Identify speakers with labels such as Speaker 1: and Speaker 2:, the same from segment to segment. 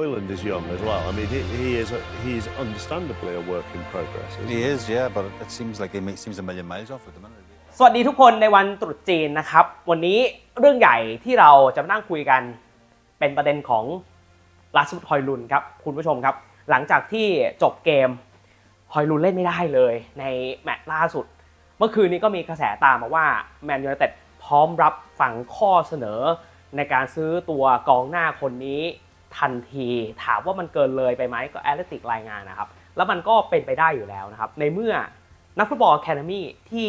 Speaker 1: Hoyland is young as well. I mean, he, he is a, he is understandably a work in progress. Isn't he?
Speaker 2: He is, yeah, but it seems like he makes, seems a million miles off at the minute.
Speaker 3: สวัสดีทุกคนในวันตรุษจีนนะครับ วันนี้เรื่องใหญ่ที่เราจะมานั่งคุยกันเป็นประเด็นของลาสฟุตฮอยลุนครับคุณผู้ชมครับ หลังจากที่จบเกมฮอยลุนเล่นไม่ได้เลยในแมตช์ล่าสุด เมื่อคืนนี้ก็มีกระแสตามมาว่าแมนยูไนเต็ดพร้อมรับฟังข้อเสนอในการซื้อตัวกองหน้าคนนี้ ทันที ถามว่ามันเกินเลยไปไหมก็แอตเลติกรายงานนะครับ แล้วมันก็เป็นไปได้อยู่แล้วนะครับ ในเมื่อนักฟุตบอลแคนามีที่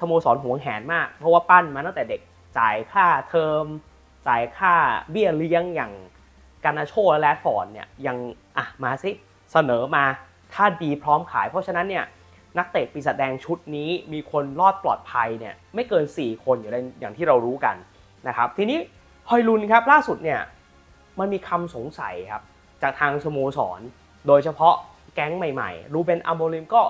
Speaker 3: สโมสรหวงแหนมาก เพราะว่าปั้นมาตั้งแต่เด็กจ่ายค่าเทอม จ่ายค่าเบี้ยเลี้ยงอย่างการนาโชและแรดฟอร์ดเนี่ยยังอะมาสิเสนอมาถ้าดีพร้อมขาย เพราะฉะนั้นเนี่ยนักเตะปีศาจแดงชุดนี้มีคนรอดปลอดภัยเนี่ยไม่เกิน 4 คนอยู่ในอย่างที่เรารู้กันนะครับทีนี้ฮอยลุนครับล่าสุดเนี่ย มันมีคำสงสัยครับ จากทางสโมสร โดยเฉพาะแก๊งใหม่ๆ รูเบนอัมโบลิมก็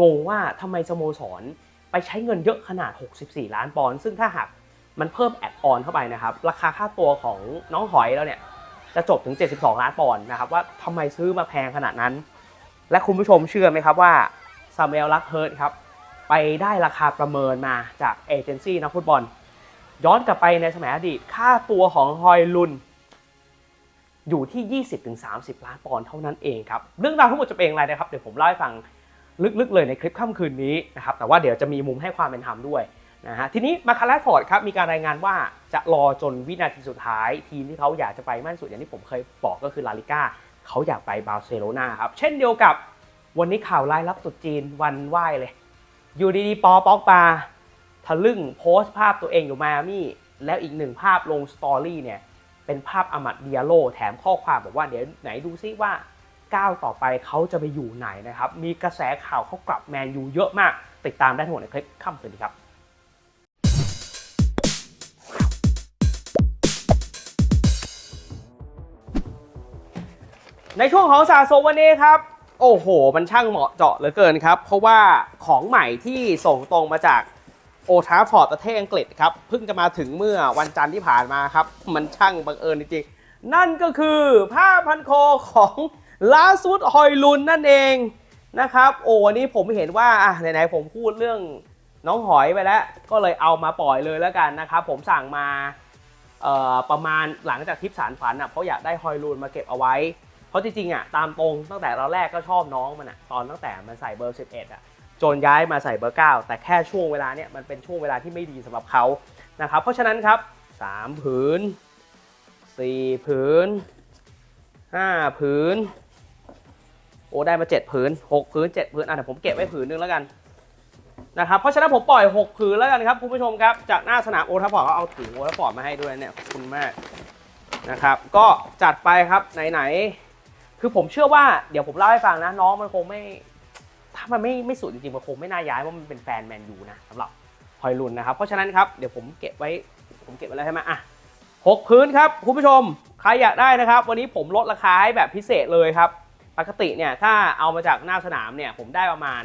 Speaker 3: งงว่าทำไมสโมสร ไปใช้เงินเยอะขนาด 64 ล้านปอนด์ซึ่งถ้าหากมันเพิ่มแอดออนเข้าไปนะครับ ราคาค่าตัวของน้องหอยแล้วเนี่ย จะจบถึง 72 ล้านปอนด์นะครับ ว่าทำไมซื้อมาแพงขนาดนั้น และคุณผู้ชมเชื่อไหมครับว่าซามูเอลลักเฮิร์ตครับไปได้ราคาประเมินมาจากเอเจนซี่นักฟุตบอล ย้อนกลับไปในสมัยอดีตค่าตัวของฮอยลุน อยู่ที่ 20-30 ล้านปอนด์เท่านั้นเองครับ เรื่องราวทั้งหมดจะเป็นอย่างไรนะครับ เดี๋ยวผมเล่าให้ฟังลึกๆเลยในคลิปค่ำคืนนี้นะครับ แต่ว่าเดี๋ยวจะมีมุมให้ความเป็นธรรมด้วยนะฮะ ทีนี้มาคาร์ลฟอร์ดครับ มีการรายงานว่าจะรอจนวินาทีสุดท้าย ทีมที่เขาอยากจะไปมากที่สุดอย่างที่ผมเคยบอกก็คือลาลิก้าเขาอยากไปบาร์เซโลนาครับ เช่นเดียวกับวันนี้ข่าวรายรับตรุษจีนวันไหวเลย อยู่ดีๆปอป๊อกปาทะลึ่งโพสต์ภาพตัวเองอยู่มามี่แล้วอีกหนึ่งภาพลงสตอรี่เนี่ย เป็นภาพอามัดเดียโลแถมข้อความบอกว่าเดี๋ยวไหนดูซิว่าก้าวต่อไปเขาจะไปอยู่ไหนนะครับ มีกระแสข่าวเขากลับแมนยูเยอะมาก ติดตามได้ทั้งหมดในคลิปค่ำคืนนี้ครับในช่วงของสะสมวันนี้ครับ โอ้โห มันช่างเหมาะเจาะเหลือเกินครับ เพราะว่าของใหม่ที่ส่งตรงมาจาก โอทาฟอร์ดประเทศอังกฤษครับเพิ่งจะมาถึงเมื่อวันจันทร์ที่ผ่านมาครับ มันช่างบังเอิญจริงๆ นั่นก็คือผ้าพันคอของลาสุดฮอยลุนนั่นเองนะครับ โอ้วันนี้ผมเห็นว่าอะไหนๆผมพูดเรื่องน้องหอยไปแล้ว ก็เลยเอามาปล่อยเลยแล้วกันนะครับ ผมสั่งมาประมาณหลังจากทริปสารฝันอะเพราะอยากได้ฮอยลุนมาเก็บเอาไว้ เพราะจริงๆอะตามตรงตั้งแต่เราแรกก็ชอบน้องมันอะตอนตั้งแต่มันใส่เบอร์ 11อะ จนย้ายมาใส่เบอร์9แต่แค่ช่วงเวลาเนี้ยมันเป็นช่วงเวลาที่ไม่ดีสำหรับเขานะครับ เพราะฉะนั้นครับ3ผืน4ผืน5ผืนโอ้ได้มา7ผืน6ผืน7ผืนอะเดี๋ยวผมเก็บไว้ผืนนึงแล้วกันนะครับเพราะฉะนั้นผมปล่อย6ผืนแล้วกันครับคุณผู้ชมครับจากหน้าสนามโอทัฟฟอร์ดก็เอาถุงโอทัฟฟอร์ดมาให้ด้วยเนี่ยขอบคุณมากนะครับก็จัดไปครับไหนๆคือผมเชื่อว่าเดี๋ยวผมเล่าให้ฟังนะน้องมันคงไม่ ถ้ามันไม่ไม่สุดจริงๆมันคงไม่น่าย้ายเพราะมันเป็นแฟนแมนยูนะสำหรับฮอยลุนนะครับ เพราะฉะนั้นครับเดี๋ยวผมเก็บไว้ผมเก็บไว้แล้วใช่ไหมอะหกพื้นครับคุณผู้ชมใครอยากได้นะครับ วันนี้ผมลดราคาให้แบบพิเศษเลยครับ ปกติเนี่ยถ้าเอามาจากหน้าสนามเนี่ยผมได้ประมาณ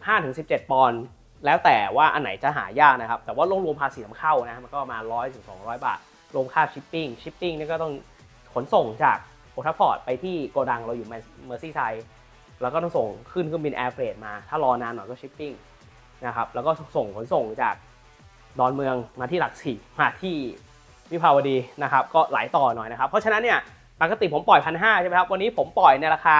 Speaker 3: 15-17 ปอนด์แล้วแต่ว่าอันไหนจะหายากนะครับ แต่ว่าลงรวมภาษีนำเข้านะมันก็ประมาณ100ถึง200 บาท รวมค่าชิปปิ้ง ชิปปิ้งนี่ก็ต้องขนส่งจากโอทัฟฟอร์ดไปที่โกดังเราอยู่เมอร์ซี่ไซด์ แล้วก็ต้องส่งขึ้นเครื่องบินแอร์เฟรดมา ถ้ารอนานหน่อยก็ชิปปิ้งนะครับ แล้วก็ส่งขนส่งจากดอนเมืองมาที่หลักสี่มาที่วิภาวดีนะครับ ก็หลายต่อหน่อยนะครับ เพราะฉะนั้นเนี่ยปกติผมปล่อยพันห้าใช่ไหมครับ วันนี้ผมปล่อยในราคา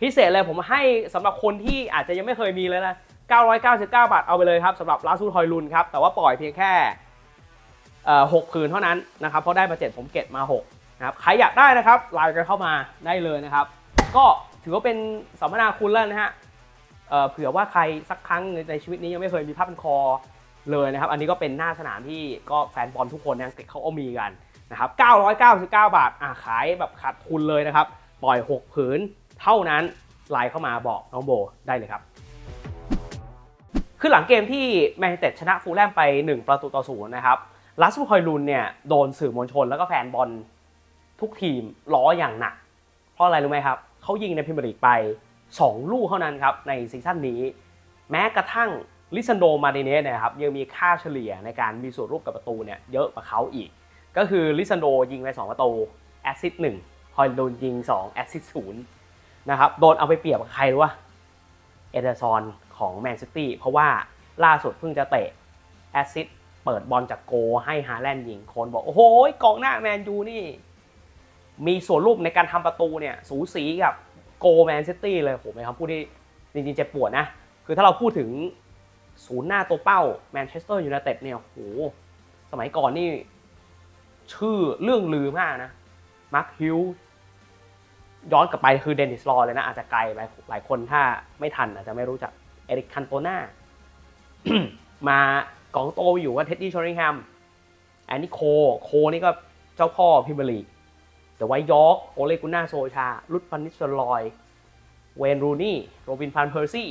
Speaker 3: พิเศษเลยผมให้สำหรับคนที่อาจจะยังไม่เคยมีเลยนะ 999 บาทเอาไปเลยครับสำหรับลาซูทอยลุนครับ แต่ว่าปล่อยเพียงแค่หกคืนเท่านั้นนะครับ เพราะได้มา 7 ผมเก็บมา6นะครับ ใครอยากได้นะครับไลน์กันเข้ามาได้เลยนะครับ ก็ ถือว่าเป็นสัมมนาคุณแล้วนะฮะเผื่อว่าใครสักครั้งในชีวิตนี้ยังไม่เคยมีผ้าพันคอเลยนะครับ อันนี้ก็เป็นหน้าสนามที่ก็แฟนบอลทุกคนในอังกฤษเขาก็มีกันนะครับ999 บาทอะขายแบบขาดทุนเลยนะครับ ปล่อย 6 ผืนเท่านั้นไลน์เข้ามาบอกน้องโบได้เลยครับ คือหลังเกมที่แมนยูไนเต็ดชนะฟูลแลมไป 1 ประตูต่อศูนย์นะครับลัสบูคอยลุนเนี่ยโดนสื่อมวลชนแล้วก็แฟนบอลทุกทีมล้ออย่างหนัก เพราะอะไรรู้ไหมครับ เขายิงในพรีเมียร์ลีกไป 2 ลูกเท่านั้นครับในซีซั่นนี้ แม้กระทั่งลิซันโดมาดิเนสนยครับยังมีค่าเฉลี่ยในการมีส่วนร่วมกับประตูเนี่ยเยอะกว่าเขาอีก ก็คือลิซันโดยิงไป 2 ประตูแอสซิสต์หนึ่งฮอยลุนยิง 2 แอสซิสต์ศูนย์นะครับโดนเอาไปเปรียบกับใครรู้ป่ะเอเดอร์ซอนของแมนซิตี้เพราะว่าล่าสุดเพิ่งจะเตะแอสซิสต์เปิดบอลจากโกให้ฮาแลนด์ยิงคนบอก โอ้โหกองหน้าแมนยูนี่ มีส่วนร่วมในการทำประตูเนี่ยสูสีกับโกแมนซิตี้เลยผมเป็นคำพูดที่จริงๆเจ็บปวดนะ คือถ้าเราพูดถึงศูนย์หน้าตัวเป้าแมนเชสเตอร์ยูไนเต็ดเนี่ยโหสมัยก่อนนี่ ชื่อเรื่องลือมากนะมาร์คฮิลย้อนกลับไปคือเดนิสลอเลยนะ อาจจะไกลไปหลายคนถ้าไม่ทันอาจจะไม่รู้จักเอริกคันโตนามากองโตอยู่ว่าเท็ดดี้ชอริงแฮมแอนนี่โคโคนี่ก็เจ้าพ่อพิมเบอร์ลีก เดวท์ยอร์กโอเลกุน่าโซชารุดฟันนิสเตอร์ลอย เวนรูนี่ โรบินฟันเพอร์ซี่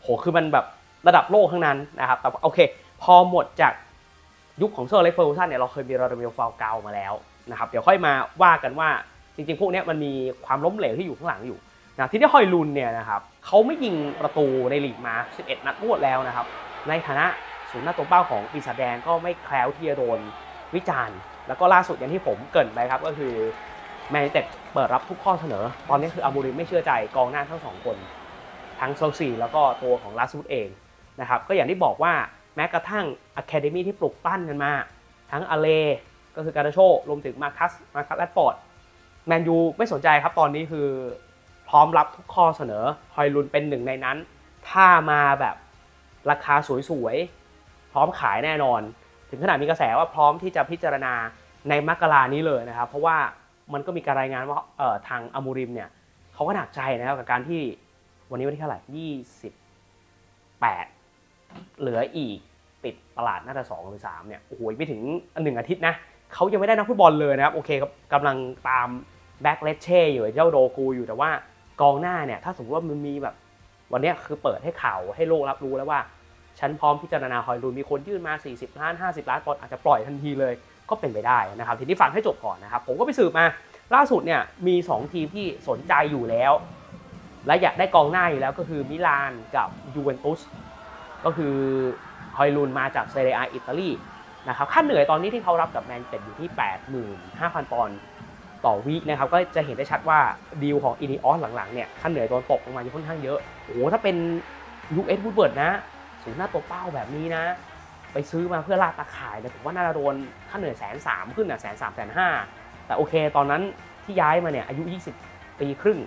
Speaker 3: โห คือมันแบบระดับโลกทั้งนั้นนะครับ แต่โอเค พอหมดจากยุคของเซอร์เล็กเฟอร์กูสันเนี่ย เราเคยมีราดามิลฟาวเกามาแล้วนะครับ เดี๋ยวค่อยมาว่ากันว่าจริงๆ พวกนี้มันมีความล้มเหลวที่อยู่ข้างหลังอยู่นะที่ได้ฮอยลุนเนี่ยนะครับเขาไม่ยิงประตูในลีกมา 11 นัดรวดแล้วนะครับ ในฐานะศูนย์หน้าตัวเป้าของปีศาจแดงก็ไม่แคล้วที่จะโดนวิจารณ์ แล้วก็ล่าสุดอย่างที่ผมเกรินไปครับก็คือแมนยูเต็ดเปิดรับทุกข้อเสนอ ตอนนี้คืออามูริไม่เชื่อใจกองหน้าทั้งสองคน ทั้งเซลซีแล้วก็ตัวของลาซูดเองนะครับก็อย่างที่บอกว่าแม้กระทั่งอะคาเดมี่ที่ปลุกปั้นกันมา ทั้งอเลก็คือการาโชรวมถึงมาคัสมาคัสแรดฟอร์ดแมนยูไม่สนใจครับตอนนี้คือพร้อมรับทุกข้อเสนอฮอยลุนเป็นหนึ่งในนั้น ถ้ามาแบบราคาสวยๆ พร้อมขายแน่นอน ถึงขนาดมีกระแสว่าพร้อมที่จะพิจารณา ในมกรานี้เลยนะครับ เพราะว่ามันก็มีการรายงานว่าทางอามูริมเนี่ยเขาก็หนักใจนะครับกับการที่วันนี้วันที่เท่าไหร่ 28 เหลืออีกปิดตลาดน่าจะ2หรือ3เนี่ยโอ้โหไม่ถึงหนึ่งอาทิตย์นะเขายังไม่ได้นักฟุตบอลเลยนะครับ โอเคครับกำลังตามแบ็กเลชเช่อยู่เจ้าโดกูอยู่แต่ว่ากองหน้าเนี่ยถ้าสมมติว่ามันมีแบบวันนี้คือเปิดให้ข่าวให้โลกรับรู้แล้วว่า ฉันพร้อมพิจารณาฮอยลูนมีคนยื่นมา 40 ล้าน 50 ล้านปอนด์อาจจะปล่อยทันทีเลย ก็เป็นไปได้นะครับทีนี้ฟังให้จบก่อนนะครับผมก็ไปสืบมาล่าสุดเนี่ยมี 2 ทีมที่สนใจอยู่แล้ว และอยากได้กองหน้าอยู่แล้วก็คือมิลานกับยูเวนตุสก็คือฮอยลูนมาจากเซเรียอิตาลีนะครับค่าเหนื่อยตอนนี้ที่เขารับกับแมนเชสเต็ดอยู่ที่ 85,000 ปอนด์ต่อวีคนะครับก็จะเห็นได้ชัดว่าดีลของอินิออสหลังๆเนี่ยค่าเหนื่อยโดนตกลงมาอยู่ค่อนข้างเยอะโอ้โหถ้าเป็นยูเอสวูดเบิร์ดนะสูงหน้าตัวเป้าแบบนี้นะ ไปซื้อมาเพื่อลากตาข่ายเนี่ยผมว่าน่าจะโดนค่าเหนื่อยแสนสามขึ้นอะแสนสามแสนห้าแต่โอเคตอนนั้นที่ย้ายมาเนี่ยอายุ 20 ปีครึ่ง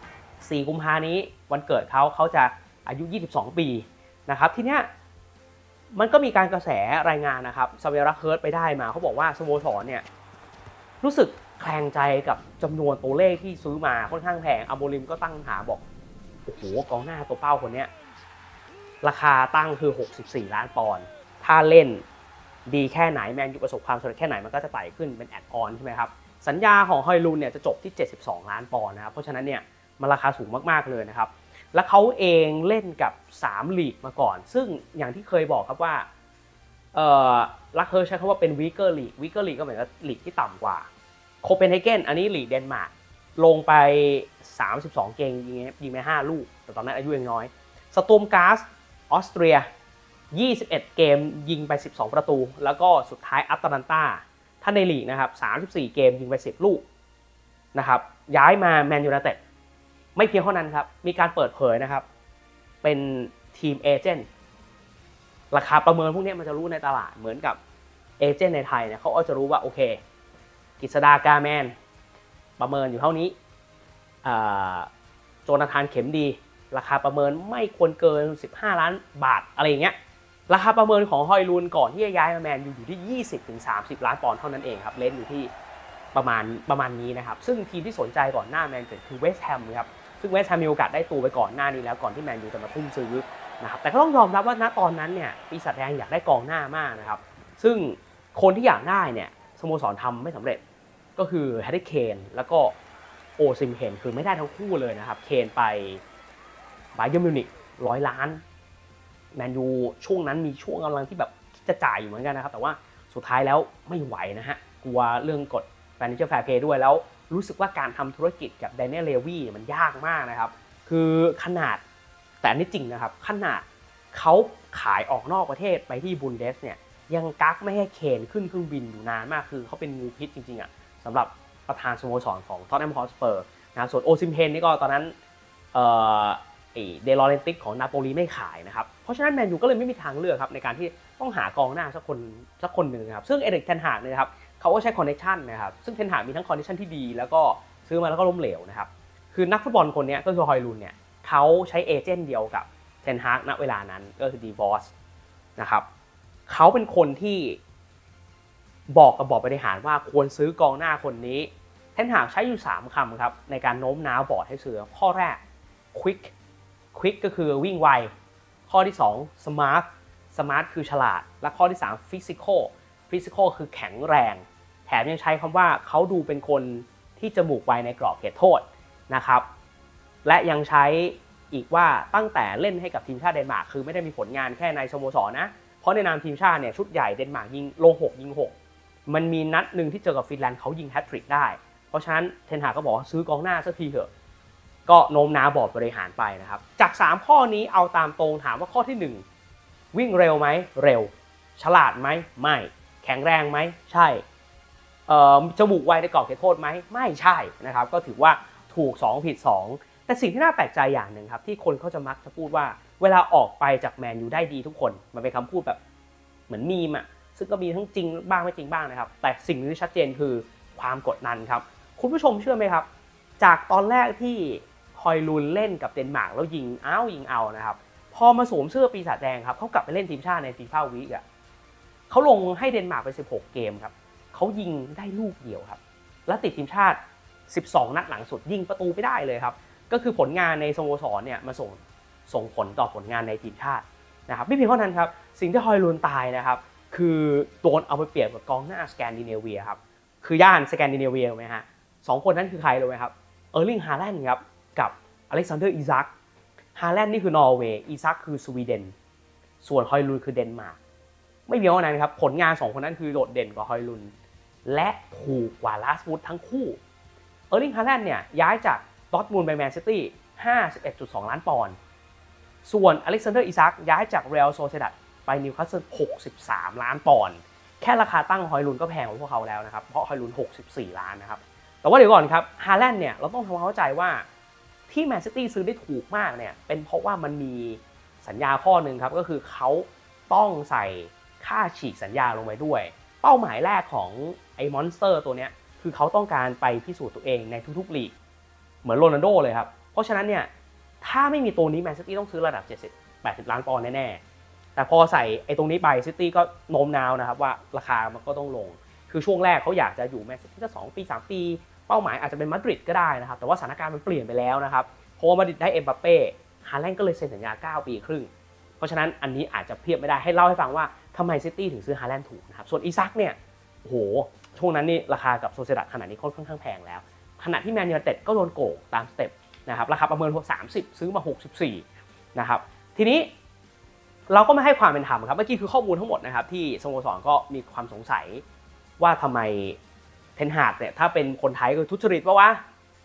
Speaker 3: 4 กุมภานี้วันเกิดเขาเขาจะอายุ 22 ปีนะครับทีเนี้ยมันก็มีการกระแสรายงานนะครับสเวรักเฮิร์ตไปได้มาเขาบอกว่าสโมสรเนี่ยรู้สึกแคลงใจกับจำนวนตัวเลขที่ซื้อมาค่อนข้างแพงอาโมริมก็ตั้งคำถาบอกโอ้โหกองหน้าตัวเป้าคนเนี้ยราคาตั้งคือ 64 ล้านปอนด์ ถ้าเล่นดีแค่ไหนแมนยูประสบความสำเร็จแค่ไหนมันก็จะไต่ขึ้นเป็นแอดออนใช่ไหมครับ สัญญาของฮอยลูนเนี่ยจะจบที่ 72 ล้านปอนด์นะครับ เพราะฉะนั้นเนี่ยมันราคาสูงมากๆเลยนะครับ และเขาเองเล่นกับ 3 ลีกมาก่อน ซึ่งอย่างที่เคยบอกครับว่าเอ่อลักเฮอร์ใช้คำว่าเป็นวีเกอร์ลีกวีเกอร์ลีกก็เหมือนกับลีกที่ต่ำกว่าโคเปนเฮเกนอันนี้ลีกเดนมาร์กลงไป 32 เกมยิงยิงไป5ลูก แต่ตอนนั้นอายุยังน้อย สตูมกาสออสเตรีย 21 เกมยิงไป 12 ประตู แล้วก็สุดท้ายอัตแลนตาถ้าในลีกนะครับ 34 เกมยิงไป 10 ลูกนะครับ ย้ายมาแมนยูไนเต็ดไม่เพียงเท่านั้นครับ มีการเปิดเผยนะครับ เป็นทีมเอเจนต์ราคาประเมินพวกนี้มันจะรู้ในตลาดเหมือนกับเอเจนต์ในไทยเนี่ยเขาก็จะรู้ว่าโอเคกิษดากาแมน ประเมินอยู่เท่านี้โจนาธานเข็มดี ราคาประเมินไม่ควรเกิน 15 ล้านบาทอะไรอย่างเงี้ย ราคาประเมินของฮอยลูนก่อนที่จะย้ายมาแมนยูอยู่ที่ 20-30 ล้านปอนด์เท่านั้นเองครับเลนอยู่ที่ประมาณประมาณนี้นะครับ ซึ่งทีมที่สนใจก่อนหน้าแมนยูคือเวสต์แฮมครับซึ่งเวสต์แฮมมีโอกาสได้ตัวไปก่อนหน้านี้แล้วก่อนที่แมนยูจะมาทุ่มซื้อนะครับแต่ก็ต้องยอมรับว่าณตอนนั้นเนี่ยปีศาจแดงอยากได้กองหน้ามากนะครับ ซึ่งคนที่อยากได้เนี่ยสโมสรทำไม่สำเร็จก็คือแฮร์รี่เคนแล้วก็โอซิมเฮนคือไม่ได้ทั้งคู่เลยนะครับ เคนไปบาเยอร์มิวนิกร้อยล้าน แมนยูช่วงนั้นมีช่วงกำลังที่แบบคิดจะจ่ายอยู่เหมือนกันนะครับ แต่ว่าสุดท้ายแล้วไม่ไหวนะฮะ กลัวเรื่องกฎ Financial Fair Play ด้วยแล้วรู้สึกว่าการทำธุรกิจกับ Daniel Levy เนี่ยมันยากมากนะครับ คือขนาดแต่นนี้จริงนะครับ ขนาดเขาขายออกนอกประเทศไปที่บุนเดสเนี่ยยังกักไม่ให้เคนขึ้นเครื่องบินอยู่นานมากคือเขาเป็นงูพิษจริงๆอะสำหรับประธานสโมสรของท็อตแนมฮอสเปอร์นะส่วนโอซิมเพนนี่ก็ตอนนั้น เอ่อไอเดลอเรนติกของนาโปลีไม่ขายนะครับ เพราะฉะนั้นแมนยูก็เลยไม่มีทางเลือกครับในการที่ต้องหากองหน้าสักคนสักคนหนึ่งครับ ซึ่งเอริกเทนหากเนี่ยครับเขาก็ใช้คอนเนคชันนะครับ ซึ่งเทนหากมีทั้งคอนเนคชันที่ดี แล้วก็ซื้อมาแล้วก็ล้มเหลวนะครับ คือนักฟุตบอลคนนี้ก็คือฮอยลุนเนี่ยเขาใช้เอเจนต์เดียวกับเทนฮากณเวลานั้นก็คือดีวอสนะครับเขาเป็นคนที่บอกกับบอร์ดบริหารว่าควรซื้อกองหน้าคนนี้เทนฮากใช้อยู่ 3คำครับในการโน้มน้าวบอร์ดให้ซื้อข้อแรก quick quick ก็คือวิ่งไว ข้อที่ 2 smart smart คือฉลาด และข้อที่ 3 physical physical คือแข็งแรง แถมยังใช้คำว่าเขาดูเป็นคนที่จมูกไวในกรอบเขตโทษนะครับ และยังใช้อีกว่าตั้งแต่เล่นให้กับทีมชาติเดนมาร์กคือไม่ได้มีผลงานแค่ในสโมสรนะ เพราะในนามทีมชาติเนี่ยชุดใหญ่เดนมาร์กยิงลง6ยิง 6 มันมีนัดหนึ่งที่เจอกับฟินแลนด์เขายิงแฮตทริกได้ เพราะฉะนั้นเทนหาก็บอกว่าซื้อกองหน้าสักทีเถอะ ก็โน้มน้าวบอร์ดบริหารไปนะครับ จาก 3 ข้อนี้เอาตามตรงถามว่าข้อที่ 1 วิ่งเร็วไหมเร็ว ฉลาดไหมไม่ แข็งแรงไหมใช่จมูกไวในกรอบเขตโทษไหมไม่ใช่นะครับ ก็ถือว่าถูก 2 ผิด 2 แต่สิ่งที่น่าแปลกใจอย่างหนึ่งครับ ที่คนเขาจะมักจะพูดว่า เวลาออกไปจากแมนยูได้ดีทุกคน มันเป็นคำพูดแบบเหมือนมีมอะซึ่งก็มีทั้งจริงบ้างไม่จริงบ้างนะครับ แต่สิ่งหนึงที่ชัดเจนคือความกดดันครับ คุณผู้ชมเชื่อไหมครับ จากตอนแรกที่ อยลุนเล่นกับเดนมาร์กแล้วยิงอ้าวยิงเอานะครับพอมาสวมเสื้อปีศาจแดงครับเขากลับไปเล่นทีมชาติในฟีฟ่าวีกอะเขาลงให้เดนมาร์กไป 16 เกมครับเขายิงได้ลูกเดียวครับ และติดทีมชาติ 12 นัดหลังสุดยิงประตูไม่ได้เลยครับ ก็คือผลงานในสโมสรเนี่ยมาส่งส่งผลต่อผลงานในทีมชาตินะครับไม่เพียงเท่านั้นครับ สิ่งที่ฮอยลุนตายนะครับ คือโดนเอาไปเปรียบกับกองหน้าสแกนดิเนเวียครับ คือย่านสแกนดิเนเวียถูกไหมฮะสองคนนั้นคือใครรู้ไหมครับ เออร์ลิงฮาแลนด์ครับ อเล็กซานเดอร์อีซักฮาแลนด์นี่คือนอร์เวย์อีซักคือสวีเดน ส่วนฮอยลุนคือเดนมาร์กไม่เพียงเท่านั้นครับ ผลงานสองคนนั้นคือโดดเด่นกว่าฮอยลุน และถูกกว่าลาสวูดทั้งคู่เออร์ลิงฮาแลนด์เนี่ยย้ายจากดอทมูลไปแมนซิตี้51.2 ล้านปอนด์ส่วนอเล็กซานเดอร์อีซักย้ายจากเรอัลโซเซดัดไปนิวคาสเซิล63 ล้านปอนด์แค่ราคาตั้งฮอยลุนก็แพงกว่าพวกเขาแล้วนะครับ เพราะฮอยลุน 64 ล้านนะครับ แต่ว่าเดี๋ยวก่อนครับฮาแลนด์เนี่ยเราต้องทำความเข้าใจว่า ที่แมนซิตี้ซื้อได้ถูกมากเนี่ยเป็นเพราะว่ามันมีสัญญาข้อหนึ่งครับก็คือเขาต้องใส่ค่าฉีกสัญญาลงไปด้วย เป้าหมายแรกของไอ้มอนสเตอร์ตัวเนี้ยคือเขาต้องการไปพิสูจน์ตัวเองในทุกๆลีก เหมือนโรนัลโดเลยครับ เพราะฉะนั้นเนี่ยถ้าไม่มีตัวนี้แมนซิตี้ต้องซื้อระดับ 70 80 ล้านปอนด์แน่ๆ แต่พอใส่ไอ้ตรงนี้ไปซิตี้ก็โน้มน้าวนะครับว่าราคามันก็ต้องลง คือช่วงแรกเขาอยากจะอยู่แมนซิตี้สักสองปี 3 ปี เป้าหมายอาจจะเป็นมาดริดก็ได้นะครับแต่ว่าสถานการณ์มันเปลี่ยนไปแล้วนะครับเพราะว่ามาดริดได้เอ็มบัปเป้ฮาแลนด์ก็เลยเซ็นสัญญา 9 ปีครึ่ง เพราะฉะนั้นอันนี้อาจจะเทียบไม่ได้ให้เล่าให้ฟังว่าทำไมซิตี้ถึงซื้อฮาแลนด์ถูกนะครับส่วนอีซักเนี่ยโหช่วงนั้นนี่ราคากับโซเซดัตขนาดนี้ค่อนข้างแพงแล้ว ขณะที่แมนยูเต็ดก็โดนโกงตามสเต็ปนะครับราคาประเมินพวก30 ซื้อมา 64นะครับทีนี้เราก็ไม่ให้ความเป็นธรรมครับเมื่อกี้คือข้อมูลทั้งหมดนะครับที่สโมสรก็มีความสงสัยว่าทำไม เทนฮากเนี่ยถ้าเป็นคนไทยก็ทุจริตปะวะ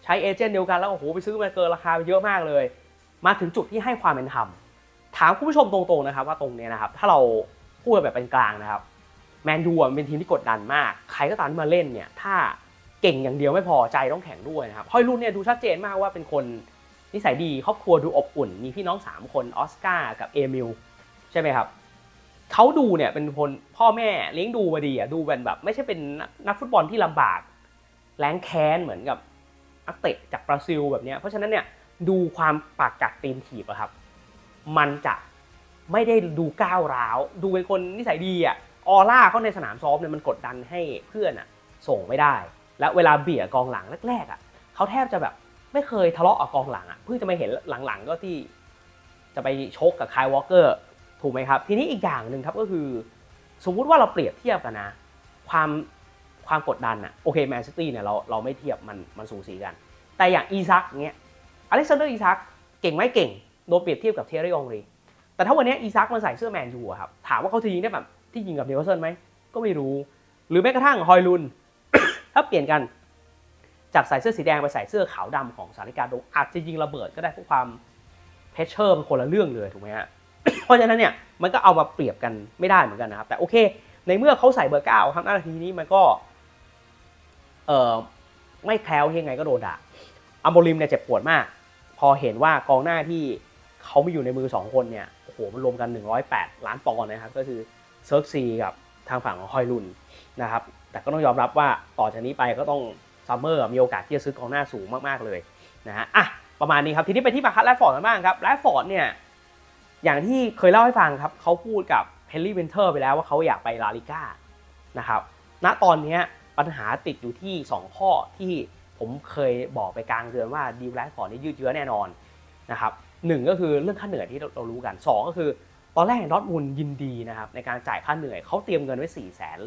Speaker 3: ใช้เอเจนต์เดียวกันแล้วโอ้โหไปซื้อมาเกินราคาไปเยอะมากเลย มาถึงจุดที่ให้ความเป็นธรรมถามคุณผู้ชมตรงๆนะครับว่าตรงเนี้ยนะครับถ้าเราพูดแบบเป็นกลางนะครับแมนยูเป็นทีมที่กดดันมาก ใครก็ตามที่มาเล่นเนี่ยถ้าเก่งอย่างเดียวไม่พอใจต้องแข่งด้วยนะครับฮอยลุนเนี่ยดูชัดเจนมากว่าเป็นคนนิสัยดีครอบครัวดูอบอุ่น มีพี่น้อง 3 คนออสการ์กับเอมิลใช่ไหมครับ เขาดูเนี่ยเป็นคนพ่อแม่เลี้ยงดูมาดีอะดูเป็นแบบ ไม่ใช่เป็นนักฟุตบอลที่ลำบากแรงแค้นเหมือนกับนักเตะจากบราซิลแบบเนี้ยเพราะฉะนั้นเนี่ยดูความปากกัดตีนถีบอะครับ มันจะไม่ได้ดูก้าวร้าว ดูเป็นคนนิสัยดีอะออร่าเขาในสนามซ้อมเนี่ยมันกดดันให้เพื่อนอะ ส่งไม่ได้ และเวลาเบี่ยกองหลังแรกๆอะเขาแทบจะแบบไม่เคยทะเลาะกับกองหลังอะเพิ่งจะมาเห็นหลังๆก็ที่จะไปชกกับคายวอลเกอร์ ถูกไหมครับ ทีนี้อีกอย่างหนึ่งครับก็คือ สมมุติว่าเราเปรียบเทียบกันนะ ความความกดดันอะโอเคแมนซิตี้เนี่ยเราเราไม่เทียบมันมันสูสีกัน แต่อย่างอีซักเงี้ยอเล็กซานเดอร์อีซักเก่งไหมเก่งโดนเปรียบเทียบกับเทเรองรีแต่ถ้าวันนี้อีซักมาใส่เสื้อแมนยูอะครับถามว่าเขาจะยิงได้แบบที่ยิงกับนิวคาสเซิลไหมก็ไม่รู้ หรือแม้กระทั่งฮอยลุนถ้าเปลี่ยนกันจากใส่เสื้อสีแดงไปใส่เสื้อขาวดำของสาริกาโดอาจจะยิงระเบิดก็ได้เพราะความเพชเชอร์มันคนละเรื่องเลยถูกไหมฮะ ราะฉะนั้นเนี่ยมันก็เอามาเปรียบกันไม่ได้เหมือนกันนะครับ แต่โอเค ในเมื่อเขาใส่เบอร์เก้าครับหน้าทีนี้มันก็เออไม่แคล้วยังไงก็โดนด่าอัมโบริมเนี่ยเจ็บปวดมาก พอเห็นว่ากองหน้าที่เขาไม่อยู่ในมือ 2 คนเนี่ยโอ้โหมันรวมกัน 108 ล้านปอนด์นะครับ ก็คือเซิร์ฟซีกับทางฝั่งของฮอยลุนนะครับ แต่ก็ต้องยอมรับว่าต่อจากนี้ไปก็ต้องซัมเมอร์มีโอกาสที่จะซื้อกองหน้าสูงมากๆเลยนะฮะอะประมาณนี้ครับ ทีนี้ไปที่มาคัตแรดฟอร์ดกันบ้างครับแรดฟอร์ดเนี่ย อย่างที่เคยเล่าให้ฟังครับเขาพูดกับเฮนรี่เวนเทอร์ไปแล้วว่าเขาอยากไปลาลิก้านะครับณตอนนี้ปัญหาติดอยู่ที่ 2 ข้อที่ผมเคยบอกไปกลางเดือนว่าดีลแรดฟอร์นี่ยืดเยื้อแน่นอนนะครับหนึ่งก็คือเรื่องค่าเหนื่อยที่เราเรารู้กันสองก็คือ ตอนแรกดอทมุนยินดีนะครับในการจ่ายค่าเหนื่อยเขาเตรียมเงินไว้4ี่แสน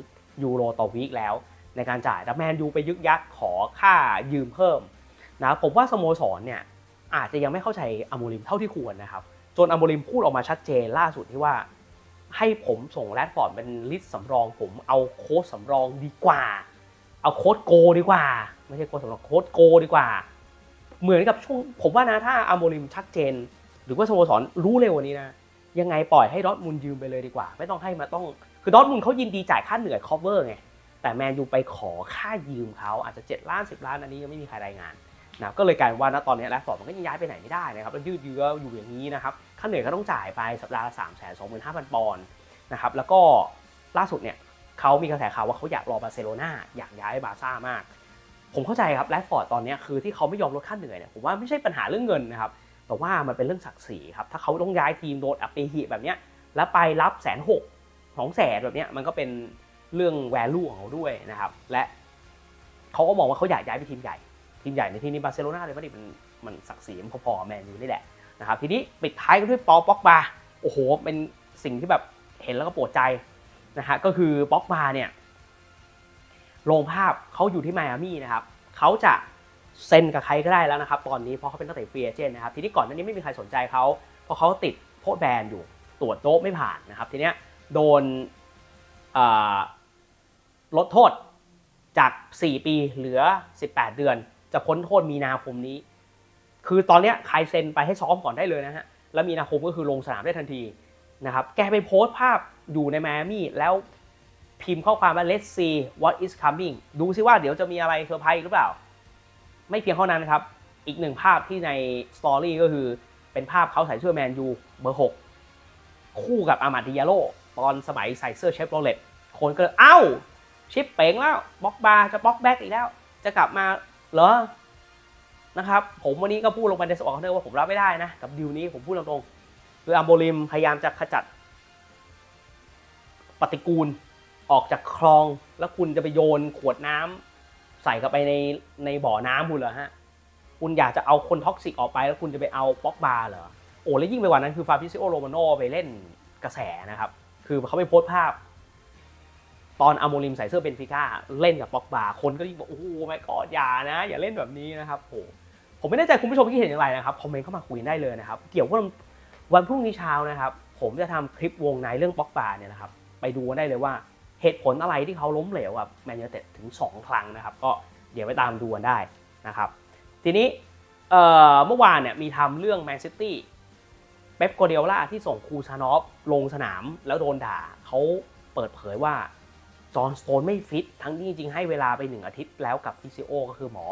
Speaker 3: ยูโรต่อวีคแล้ว ในการจ่ายแต่แมนยูไปยึกยักขอค่ายืมเพิ่มนะผมว่าสโมสรเนี่ยอาจจะยังไม่เข้าใจอโมริมเท่าที่ควรนะครับ จนอโมริมพูดออกมาชัดเจนล่าสุดที่ว่า ให้ผมส่งแรดฟอร์ดเป็นลิสต์สำรอง ผมเอาโค้ชสำรองดีกว่า เอาโค้ชโกดีกว่า ไม่ใช่โค้ชสำรองโค้ชโกดีกว่า เหมือนกับช่วงผมว่านะถ้าอโมริมชัดเจน หรือว่าสโมสรรู้เร็วกว่านี้นะยังไงปล่อยให้ดอทมุนยืมไปเลยดีกว่า ไม่ต้องให้มาต้อง คือดอทมุนเขายินดีจ่ายค่าเหนื่อย cover ไงแต่แมนยูไปขอค่ายืมเขาอาจจะ 7 ล้าน 10 ล้านอันนี้ยังไม่มีใครรายงาน นะก็เลยกลายว่าณตอนนี้แรดฟอร์ดมันก็ยังย้ายไปไหนไม่ได้นะครับแล้วยืดเยื้ออยู่อย่างนี้นะครับค่าเหนื่อยก็ต้องจ่ายไปสัปดาห์ละ3 2 5 0 0 0ปอนด์นะครับแล้วก็ล่าสุดเนี่ยเขามีกระแสข่าวว่าเขาอยากรอบาร์เซโลนาอยากย้ายบาซ่ามาก ผมเข้าใจครับแรดฟอร์ดตอนนี้คือที่เขาไม่ยอมลดค่าเหนื่อยเนี่ยผมว่าไม่ใช่ปัญหาเรื่องเงินนะครับแต่ว่ามันเป็นเรื่องศักดิ์ศรีครับถ้าเขาต้องย้ายทีมโดนอัปเปหิแบบเนี้ยแล้วไปรับแสนหกสองแสนแบบเนี้ยมันก็เป็นเรื่องแวลูของเขาด้วยนะครับและเขาก็มองว่าเขาอยากย้ายไปทีมใหญ่ ทีมใหญ่ในที่นี้บาร์เซโลนาเลยไม่ได้มันมันศักดิ์ศรีมันพอๆแมนยูนี่แหละนะครับทีนี้ปิดท้ายกันด้วยปอป็อกบาโอ้โห เป็นสิ่งที่แบบเห็นแล้วก็ปวดใจนะฮะก็คือป็อกบาเนี่ยลงภาพเขาอยู่ที่ไมอามี่นะครับเขาจะเซ็นกับใครก็ได้แล้วนะครับ ตอนนี้เพราะเขาเป็นนักเตะฟรีเอเจนต์นะครับ ทีนี้ก่อนหน้านี้ไม่มีใครสนใจเขาเพราะเขาติดโทษแบนอยู่ตรวจโดปไม่ผ่านนะครับ ทีเนี้ยโดนลดโทษจาก 4 ปีเหลือ 18 เดือน จะพ้นโทษมีนาคมนี้ คือตอนเนี้ยใครเซ็นไปให้ซ้อมก่อนได้เลยนะฮะ แล้วมีนาคมก็คือลงสนามได้ทันทีนะครับ แกไปโพสต์ภาพอยู่ในไมอามี่แล้วพิมพ์ข้อความว่า let's see what is coming ดูซิว่าเดี๋ยวจะมีอะไรเซอร์ไพรส์หรือเปล่า ไม่เพียงเท่านั้นครับ อีกหนึ่งภาพที่ในสตอรี่ก็คือเป็นภาพเขาใส่เสื้อแมนยูเบอร์ 6 คู่กับอามาดิยาโลตอนสมัยใส่เสื้อเชฟโรเลตคนก็เลยเอ้า ชิปเป๋งแล้วบล็อกบาร์จะบล็อกแบ็กอีกแล้ว จะกลับมา เหรอนะครับผมวันนี้ก็พูดลงไปในสปอร์ตเนอร์ว่าผมรับไม่ได้นะ กับดิวนี้ผมพูดตรงๆคืออัมโบริมพยายามจะขจัด ปฏิกูลออกจากคลอง แล้วคุณจะไปโยนขวดน้ำใส่เข้าไปในในบ่อน้ำคุณเหรอฮะคุณอยากจะเอาคนท็อกซิกออกไป แล้วคุณจะไปเอาป๊อกบาร์เหรอโอ้แล้วยิ่งไปกว่านั้นคือฟาบิซิโอโรมาโนไปเล่นกระแสนะครับ คือเขาไปโพสต์ภาพ ตอนอโมริมใส่เสื้อเบนฟิก้าเล่นกับปอกบาคนก็ยิ่งบอกโอ้โหไม่กอดอย่านะ อย่าเล่นแบบนี้นะครับโอ้ผมไม่แน่ใจคุณผู้ชมคิดเห็นอย่างไรนะครับคอมเมนต์เข้ามาคุยได้เลยนะครับเกี่ยวกับวันพรุ่งนี้เช้านะครับ ผมจะทำคลิปวงในเรื่องปอกบาเนี่ยนะครับไปดูได้เลยว่าเหตุผลอะไรที่เขาล้มเหลวกับแมนยูเต็ดถึง 2 ครั้งนะครับ ก็เดี๋ยวไปตามดูกันได้นะครับ ทีนี้เมื่อวานเนี่ยมีทำเรื่องแมนซิตี้เป๊ปโกเดล่าที่ส่งคูซานอฟลงสนามแล้วโดนด่าเขาเปิดเผยว่า จอห์นสโตนไม่ฟิตทั้งที่จริงๆให้เวลาไป 1 อาทิตย์แล้วกับฟิซิโอก็คือหมอ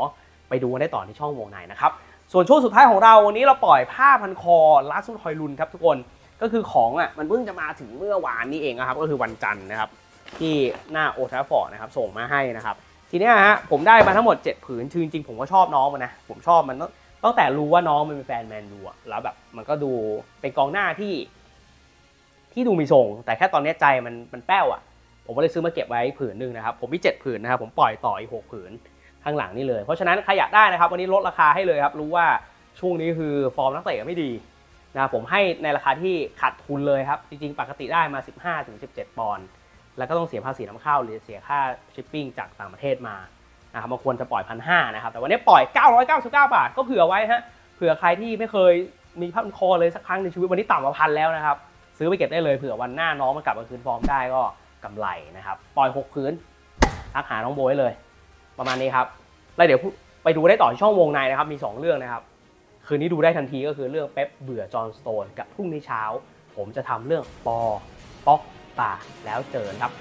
Speaker 3: ไปดูกันได้ต่อที่ช่องวงในนะครับ ส่วนช่วงสุดท้ายของเราวันนี้เราปล่อยผ้าพันคอลาสุดฮอยลุนครับทุกคนก็คือของอะมันเพิ่งจะมาถึงเมื่อวานนี้เองนะครับก็คือวันจันทร์นะครับที่หน้าโอทาฟอร์ดนะครับส่งมาให้นะครับทีนี้ฮะผมได้มาทั้งหมด 7 ผืนจริงๆผมก็ชอบน้องมันนะผมชอบมันตั้งตั้งแต่รู้ว่าน้องมันเป็นแฟนแมนยูอะแล้วแบบมันก็ดูเป็นกองหน้าที่ ที่ดูมีทรงแต่แค่ตอนนี้ใจมันมันแป้วอะ ผมก็เลยซื้อมาเก็บไว้ผืนหนึ่งนะครับ ผมมี 7 ผืนนะครับ ผมปล่อยต่ออีก6ผืนข้างหลังนี่เลย เพราะฉะนั้นใครอยากได้นะครับ วันนี้ลดราคาให้เลยครับ รู้ว่าช่วงนี้คือฟอร์มนักเตะไม่ดีนะครับผมให้ในราคาที่ขาดทุนเลยครับ จริงๆ ปกติได้มา 15-17 ปอนด์ แล้วก็ต้องเสียภาษีน้ำเข้าหรือเสียค่าชิปปิ้งจากต่างประเทศมานะครับมันควรจะปล่อยพันห้านะครับ แต่วันนี้ปล่อย 999 บาท ก็เผื่อไว้ฮะ เผื่อใครที่ไม่เคยมีพันคอเลยสักครั้งในชีวิต วันนี้ต่ำกว่าพันแล้วนะครับ ซื้อไปเก็บได้เลย เผื่อวันหน้าน้องมันกลับมาคืนฟอร์มได้ก็ กำไรนะครับ ปล่อย 6 พื้นทักหาน้องโบยเลย ประมาณนี้ครับ แล้วเดี๋ยวไปดูได้ต่อช่องวงในนะครับ มี 2 เรื่องนะครับ คืนนี้ดูได้ทันทีก็คือเรื่องเป๊ปเบื่อจอห์นสโตน กับพรุ่งนี้เช้า ผมจะทำเรื่องปอป๊อกป่าแล้วเจอครับ